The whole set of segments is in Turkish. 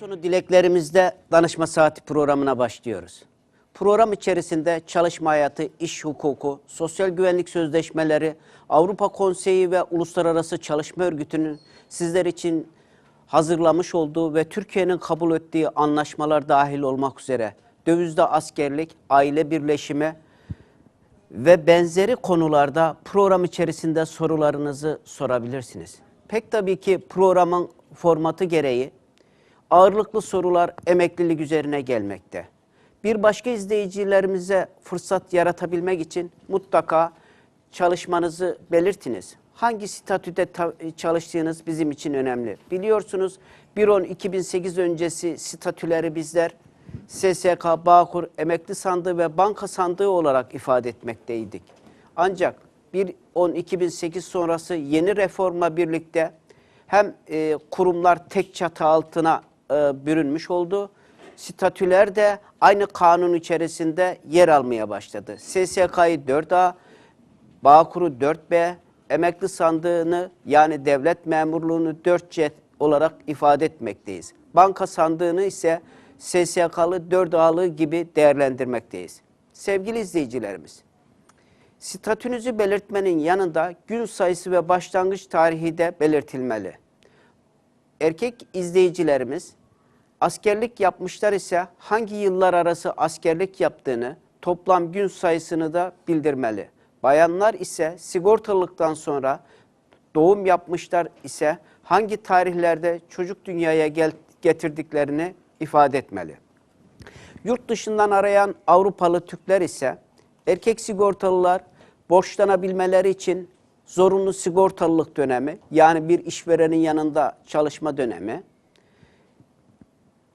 sonu dileklerimizde danışma saati programına başlıyoruz. Program içerisinde çalışma hayatı, iş hukuku, sosyal güvenlik sözleşmeleri, Avrupa Konseyi ve Uluslararası Çalışma Örgütü'nün sizler için hazırlamış olduğu ve Türkiye'nin kabul ettiği anlaşmalar dahil olmak üzere dövizde askerlik, aile birleşimi ve benzeri konularda program içerisinde sorularınızı sorabilirsiniz. Pek tabii ki programın formatı gereği ağırlıklı sorular emeklilik üzerine gelmekte. Bir başka izleyicilerimize fırsat yaratabilmek için mutlaka çalışmanızı belirtiniz. Hangi statüde ta- çalıştığınız bizim için önemli. Biliyorsunuz 1.10.2008 öncesi statüleri bizler SSK, Bağkur, Emekli Sandığı ve Banka Sandığı olarak ifade etmekteydik. Ancak 1.10.2008 sonrası yeni reformla birlikte hem e, kurumlar tek çatı altına e, bürünmüş oldu. Statüler de aynı kanun içerisinde yer almaya başladı. SSK'yı 4A, Bağkur'u 4B, emekli sandığını yani devlet memurluğunu 4C olarak ifade etmekteyiz. Banka sandığını ise SSK'lı 4A'lı gibi değerlendirmekteyiz. Sevgili izleyicilerimiz, statünüzü belirtmenin yanında gün sayısı ve başlangıç tarihi de belirtilmeli. Erkek izleyicilerimiz askerlik yapmışlar ise hangi yıllar arası askerlik yaptığını, toplam gün sayısını da bildirmeli. Bayanlar ise sigortalılıktan sonra doğum yapmışlar ise hangi tarihlerde çocuk dünyaya gel- getirdiklerini ifade etmeli. Yurt dışından arayan Avrupalı Türkler ise erkek sigortalılar borçlanabilmeleri için zorunlu sigortalılık dönemi yani bir işverenin yanında çalışma dönemi,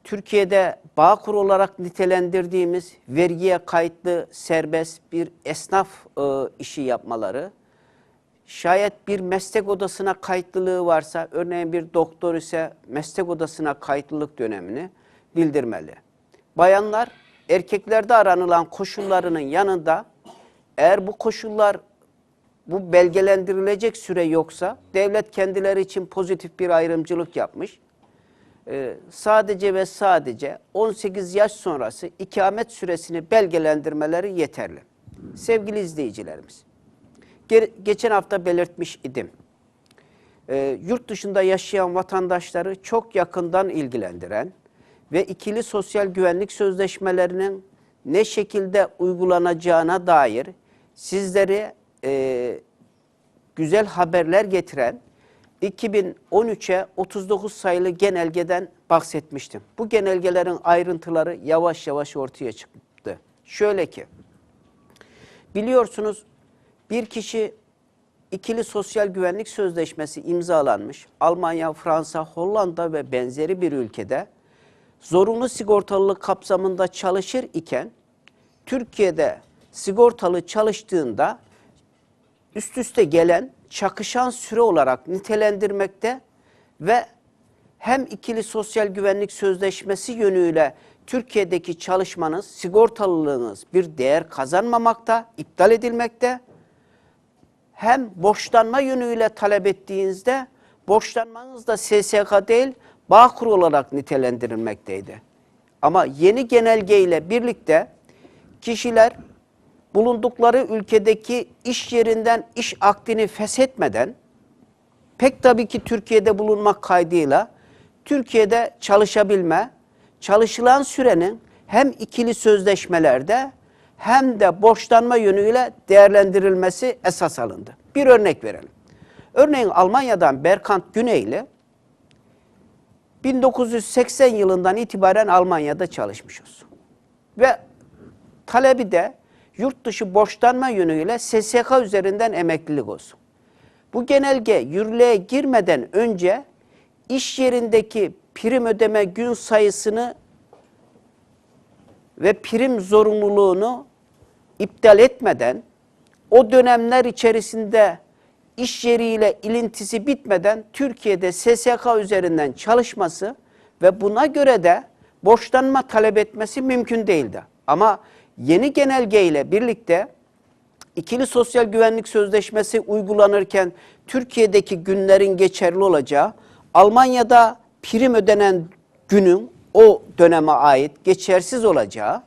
Türkiye'de Bağkur olarak nitelendirdiğimiz vergiye kayıtlı serbest bir esnaf e, işi yapmaları, şayet bir meslek odasına kayıtlılığı varsa, örneğin bir doktor ise meslek odasına kayıtlılık dönemini bildirmeli. Bayanlar erkeklerde aranılan koşullarının yanında eğer bu koşullar bu belgelendirilecek süre yoksa devlet kendileri için pozitif bir ayrımcılık yapmış. Ee, sadece ve sadece 18 yaş sonrası ikamet süresini belgelendirmeleri yeterli. Sevgili izleyicilerimiz, ge- geçen hafta belirtmiş idim. Ee, yurt dışında yaşayan vatandaşları çok yakından ilgilendiren ve ikili sosyal güvenlik sözleşmelerinin ne şekilde uygulanacağına dair sizleri e, güzel haberler getiren 2013'e 39 sayılı genelgeden bahsetmiştim. Bu genelgelerin ayrıntıları yavaş yavaş ortaya çıktı. Şöyle ki, biliyorsunuz bir kişi ikili sosyal güvenlik sözleşmesi imzalanmış. Almanya, Fransa, Hollanda ve benzeri bir ülkede zorunlu sigortalılık kapsamında çalışır iken Türkiye'de sigortalı çalıştığında üst üste gelen çakışan süre olarak nitelendirmekte ve hem ikili sosyal güvenlik sözleşmesi yönüyle Türkiye'deki çalışmanız, sigortalılığınız bir değer kazanmamakta, iptal edilmekte. Hem borçlanma yönüyle talep ettiğinizde borçlanmanız da SSK değil, Bağkur olarak nitelendirilmekteydi. Ama yeni genelge ile birlikte kişiler bulundukları ülkedeki iş yerinden iş akdini feshetmeden pek tabii ki Türkiye'de bulunmak kaydıyla Türkiye'de çalışabilme, çalışılan sürenin hem ikili sözleşmelerde hem de borçlanma yönüyle değerlendirilmesi esas alındı. Bir örnek verelim. Örneğin Almanya'dan Berkant Güneyli 1980 yılından itibaren Almanya'da çalışmışız. Ve talebi de yurt dışı borçlanma yönüyle SSK üzerinden emeklilik olsun. Bu genelge yürürlüğe girmeden önce iş yerindeki prim ödeme gün sayısını ve prim zorunluluğunu iptal etmeden o dönemler içerisinde iş yeriyle ilintisi bitmeden Türkiye'de SSK üzerinden çalışması ve buna göre de borçlanma talep etmesi mümkün değildi. Ama yeni genelge ile birlikte ikili sosyal güvenlik sözleşmesi uygulanırken Türkiye'deki günlerin geçerli olacağı, Almanya'da prim ödenen günün o döneme ait geçersiz olacağı,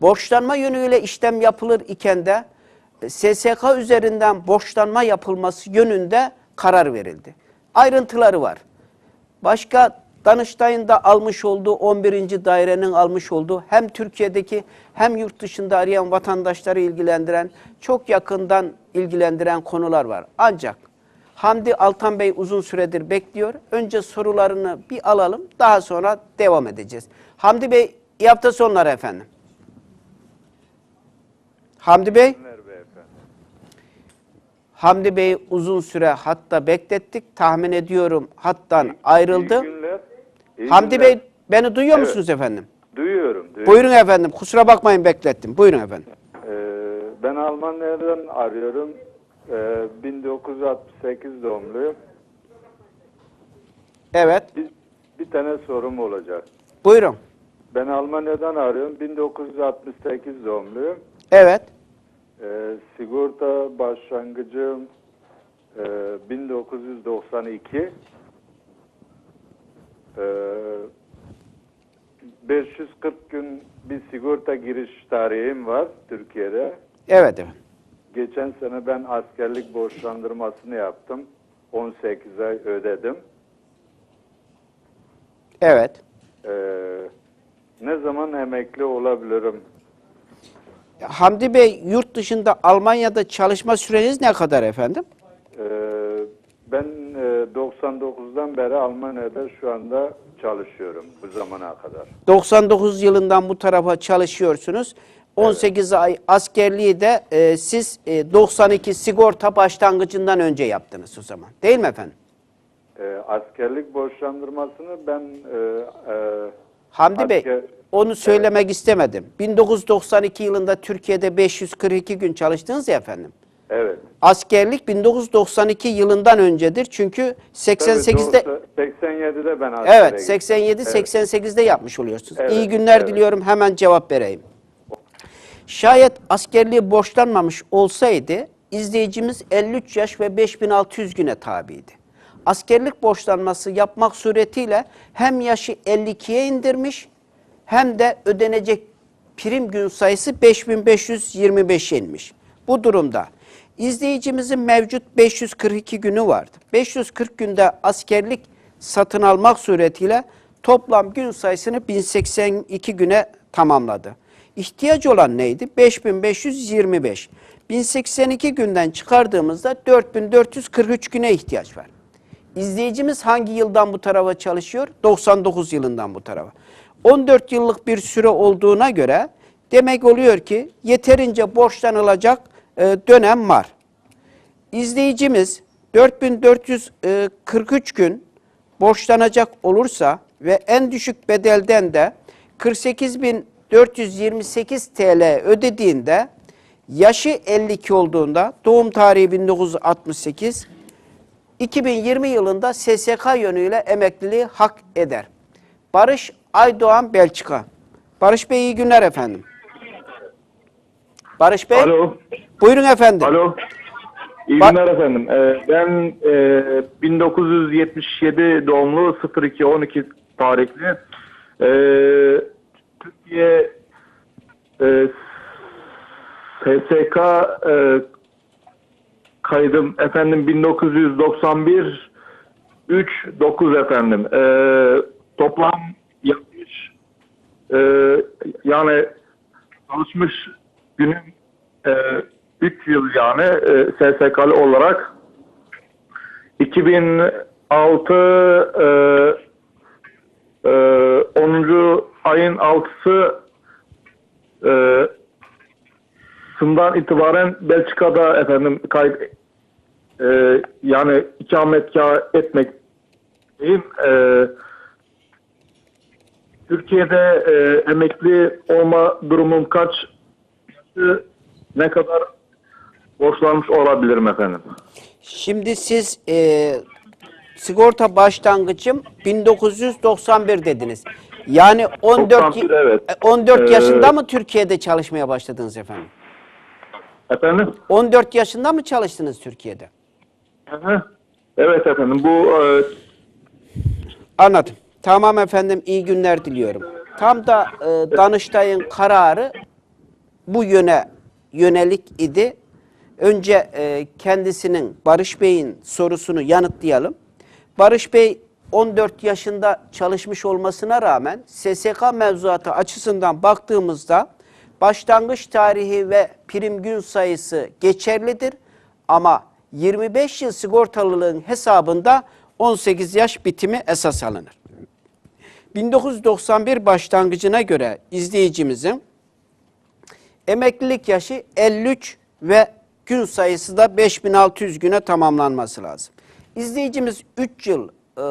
borçlanma yönüyle işlem yapılır iken de e, SSK üzerinden borçlanma yapılması yönünde karar verildi. Ayrıntıları var. Başka Danıştay'ın da almış olduğu 11. dairenin almış olduğu hem Türkiye'deki hem yurt dışında arayan vatandaşları ilgilendiren çok yakından ilgilendiren konular var. Ancak Hamdi Altan Bey uzun süredir bekliyor. Önce sorularını bir alalım daha sonra devam edeceğiz. Hamdi Bey iyi hafta sonları efendim. Hamdi Bey. Hamdi Bey uzun süre hatta beklettik. Tahmin ediyorum hattan ayrıldı. İyi Hamdi günler. Bey beni duyuyor Evet. musunuz efendim? Duyuyorum. duyuyorum. Buyurun efendim. Kusura bakmayın beklettim. Buyurun efendim. Ee, ben Almanya'dan arıyorum. Ee, 1968 doğumluyum. Evet. Bir, bir tane sorum olacak. Buyurun. Ben Almanya'dan arıyorum. 1968 doğumluyum. Evet. Ee, sigorta başlangıcım e, 1992. Ee, 540 gün bir sigorta giriş tarihim var Türkiye'de. Evet efendim. Geçen sene ben askerlik borçlandırmasını yaptım. 18 ay ödedim. Evet. Ee, ne zaman emekli olabilirim? Hamdi Bey yurt dışında Almanya'da çalışma süreniz ne kadar efendim? Ee, ben 99'dan beri Almanya'da şu anda çalışıyorum bu zamana kadar. 99 yılından bu tarafa çalışıyorsunuz. 18 ay askerliği de e, siz e, 92 sigorta başlangıcından önce yaptınız o zaman. Değil mi efendim? Ee, askerlik borçlandırmasını ben e, e, Hamdi Bey, asker- onu söylemek istemedim. 1992 yılında Türkiye'de 542 gün çalıştınız ya efendim. evet. Askerlik 1992 yılından öncedir. Çünkü 88'de Tabii doğrusu 87'de ben askere Evet, gittim. 87 Evet. 88'de yapmış oluyorsunuz. Evet, İyi günler evet. diliyorum. Hemen cevap vereyim. Şayet askerliği borçlanmamış olsaydı izleyicimiz 53 yaş ve 5600 güne tabiydi. Askerlik borçlanması yapmak suretiyle hem yaşı 52'ye indirmiş hem de ödenecek prim gün sayısı 5525'e inmiş. Bu durumda izleyicimizin mevcut 542 günü vardı. 540 günde askerlik satın almak suretiyle toplam gün sayısını 1082 güne tamamladı. İhtiyacı olan neydi? 5525. 1082 günden çıkardığımızda 4443 güne ihtiyaç var. İzleyicimiz hangi yıldan bu tarafa çalışıyor? 99 yılından bu tarafa. 14 yıllık bir süre olduğuna göre demek oluyor ki yeterince borçlanılacak e, dönem var. İzleyicimiz 4443 gün borçlanacak olursa ve en düşük bedelden de 48.428 TL ödediğinde yaşı 52 olduğunda doğum tarihi 1968 2020 yılında SSK yönüyle emekliliği hak eder. Barış Aydoğan Belçika. Barış Bey iyi günler efendim. Barış Bey. Alo. Buyurun efendim. Alo. İyi Ba- günler efendim. Ee, ben e, 1977 doğumlu 02-12 tarihli. Ee, Türkiye e, SSK e, kaydım efendim 1991 3 9 efendim. Toplam yapmış e, yani çalışmış günüm e, 3 yıl yani e, SSK'lı olarak 2006 e, e, 10. ayın 6'sı e, sından itibaren Belçika'da efendim kayıt e, yani ikametgah etmekteyim. E, Türkiye'de e, emekli olma durumum kaç ne kadar borçlanmış olabilirim efendim? Şimdi siz e, sigorta başlangıcım 1991 dediniz. Yani 14 91, evet. e, 14 Ee, yaşında mı Türkiye'de çalışmaya başladınız efendim? Efendim? 14 yaşında mı çalıştınız Türkiye'de? Hı. Evet efendim bu e, Anladım. Tamam efendim iyi günler diliyorum. Tam da e, Danıştay'ın kararı bu yöne yönelik idi. Önce e, kendisinin Barış Bey'in sorusunu yanıtlayalım. Barış Bey 14 yaşında çalışmış olmasına rağmen SSK mevzuatı açısından baktığımızda başlangıç tarihi ve prim gün sayısı geçerlidir ama 25 yıl sigortalılığın hesabında 18 yaş bitimi esas alınır. 1991 başlangıcına göre izleyicimizin emeklilik yaşı 53 ve gün sayısı da 5600 güne tamamlanması lazım. İzleyicimiz 3 yıl e,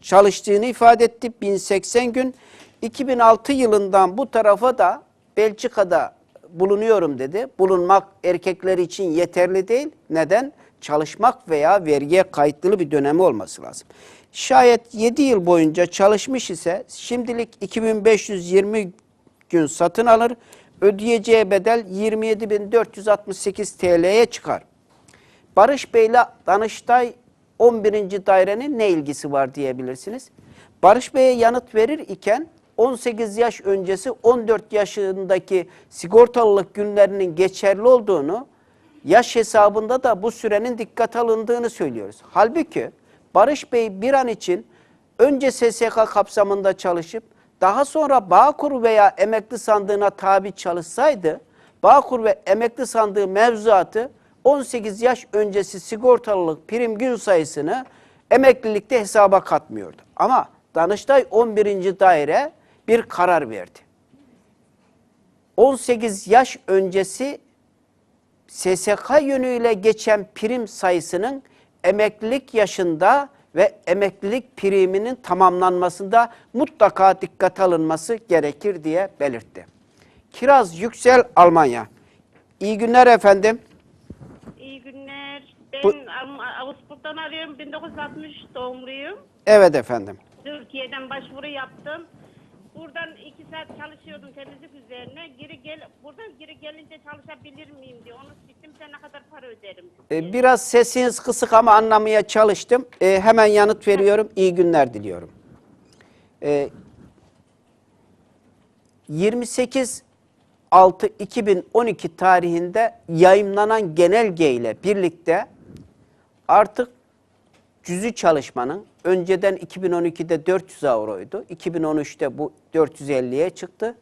çalıştığını ifade etti. 1080 gün. 2006 yılından bu tarafa da Belçika'da bulunuyorum dedi. Bulunmak erkekler için yeterli değil. Neden? Çalışmak veya vergiye kayıtlı bir dönemi olması lazım. Şayet 7 yıl boyunca çalışmış ise şimdilik 2520 gün satın alır. Ödeyeceği bedel 27.468 TL'ye çıkar. Barış Bey'le Danıştay 11. dairenin ne ilgisi var diyebilirsiniz. Barış Bey'e yanıt verir iken 18 yaş öncesi 14 yaşındaki sigortalılık günlerinin geçerli olduğunu, yaş hesabında da bu sürenin dikkat alındığını söylüyoruz. Halbuki Barış Bey bir an için önce SSK kapsamında çalışıp daha sonra Bağkur veya emekli sandığına tabi çalışsaydı, Bağkur ve emekli sandığı mevzuatı 18 yaş öncesi sigortalılık prim gün sayısını emeklilikte hesaba katmıyordu. Ama Danıştay 11. daire bir karar verdi. 18 yaş öncesi SSK yönüyle geçen prim sayısının emeklilik yaşında ve emeklilik priminin tamamlanmasında mutlaka dikkat alınması gerekir diye belirtti. Kiraz Yüksel Almanya. İyi günler efendim. İyi günler. Ben Bu- Ağustos'tan arıyorum. 1960 doğumluyum. Evet efendim. Türkiye'den başvuru yaptım. Buradan iki saat çalışıyordum temizlik üzerine. Geri gel, buradan geri gelince çalışabilir miyim diye. Onu sistemse ne kadar para öderim? Ee, biraz sesiniz kısık ama anlamaya çalıştım. Ee, hemen yanıt veriyorum. İyi günler diliyorum. Ee, 28 6 2012 tarihinde yayımlanan genelge ile birlikte artık cüzü çalışmanın önceden 2012'de 400 avroydu. 2013'te bu 450'ye çıktı.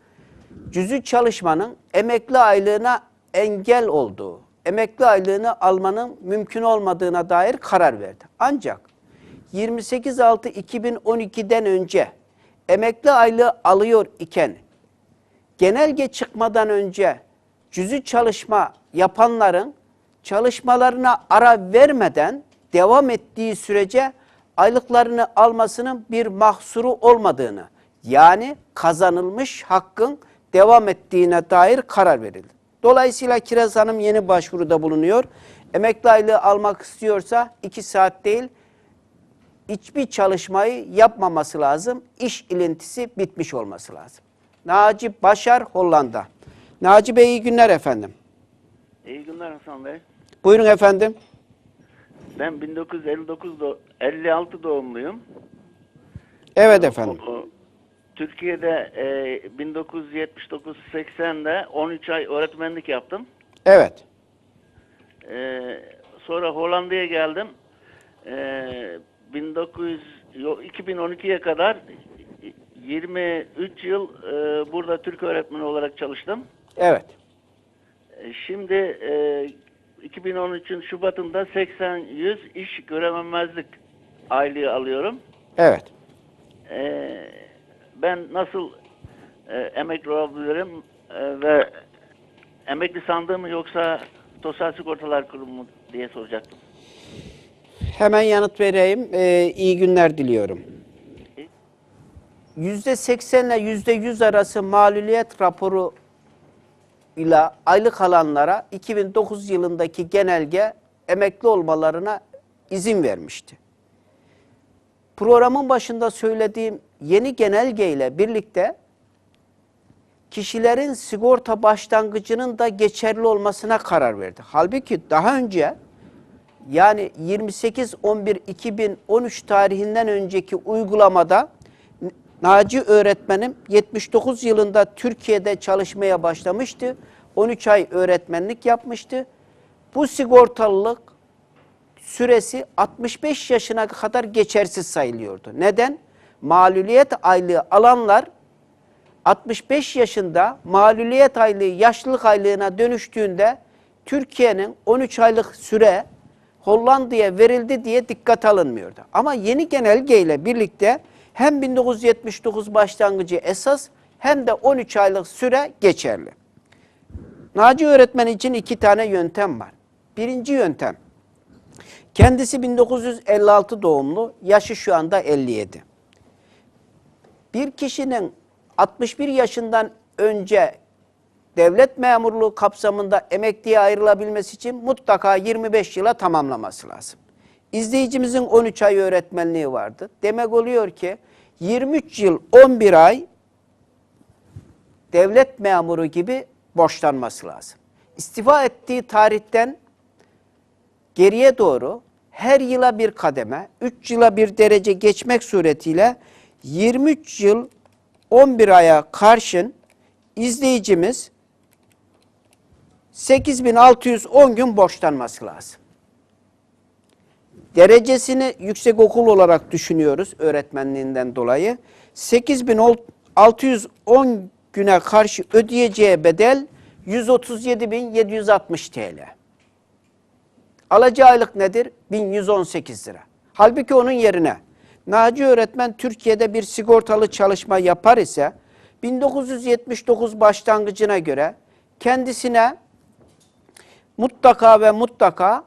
Cüzü çalışmanın emekli aylığına engel olduğu, emekli aylığını almanın mümkün olmadığına dair karar verdi. Ancak 28.6.2012'den önce emekli aylığı alıyor iken genelge çıkmadan önce cüzü çalışma yapanların çalışmalarına ara vermeden devam ettiği sürece aylıklarını almasının bir mahsuru olmadığını yani kazanılmış hakkın devam ettiğine dair karar verildi. Dolayısıyla Kiraz Hanım yeni başvuruda bulunuyor. Emekli aylığı almak istiyorsa iki saat değil hiçbir çalışmayı yapmaması lazım. İş ilintisi bitmiş olması lazım. Naci Başar Hollanda. Naci Bey iyi günler efendim. İyi günler Hasan Bey. Buyurun efendim. Ben 1959 do 56 doğumluyum. Evet efendim. O- o- Türkiye'de e, 1979-80'de 13 ay öğretmenlik yaptım. Evet. E, sonra Hollanda'ya geldim. E, 1900 yo- 2012'ye kadar 23 yıl e, burada Türk öğretmeni olarak çalıştım. Evet. E, Şimdi e, 2013'ün Şubat'ında 80-100 iş görememezlik aylığı alıyorum. Evet. E, ben nasıl e, emekli olabilirim e, ve emekli sandığım mı yoksa Sosyal Sigortalar Kurumu mu diye soracaktım. Hemen yanıt vereyim. Ee, iyi günler diliyorum. %80 ile %100 arası maluliyet raporu ile aylık alanlara 2009 yılındaki genelge emekli olmalarına izin vermişti. Programın başında söylediğim yeni genelge ile birlikte kişilerin sigorta başlangıcının da geçerli olmasına karar verdi. Halbuki daha önce yani 28-11-2013 tarihinden önceki uygulamada Naci öğretmenim 79 yılında Türkiye'de çalışmaya başlamıştı. 13 ay öğretmenlik yapmıştı. Bu sigortalılık süresi 65 yaşına kadar geçersiz sayılıyordu. Neden? Maluliyet aylığı alanlar 65 yaşında maluliyet aylığı yaşlılık aylığına dönüştüğünde Türkiye'nin 13 aylık süre Hollanda'ya verildi diye dikkat alınmıyordu. Ama yeni genelge ile birlikte hem 1979 başlangıcı esas hem de 13 aylık süre geçerli. Naci öğretmen için iki tane yöntem var. Birinci yöntem, kendisi 1956 doğumlu, yaşı şu anda 57 bir kişinin 61 yaşından önce devlet memurluğu kapsamında emekliye ayrılabilmesi için mutlaka 25 yıla tamamlaması lazım. İzleyicimizin 13 ay öğretmenliği vardı. Demek oluyor ki 23 yıl 11 ay devlet memuru gibi borçlanması lazım. İstifa ettiği tarihten geriye doğru her yıla bir kademe, 3 yıla bir derece geçmek suretiyle 23 yıl 11 aya karşın izleyicimiz 8610 gün borçlanması lazım. Derecesini yüksek okul olarak düşünüyoruz öğretmenliğinden dolayı. 8610 güne karşı ödeyeceği bedel 137.760 TL. Alacağı aylık nedir? 1118 lira. Halbuki onun yerine Naci öğretmen Türkiye'de bir sigortalı çalışma yapar ise 1979 başlangıcına göre kendisine mutlaka ve mutlaka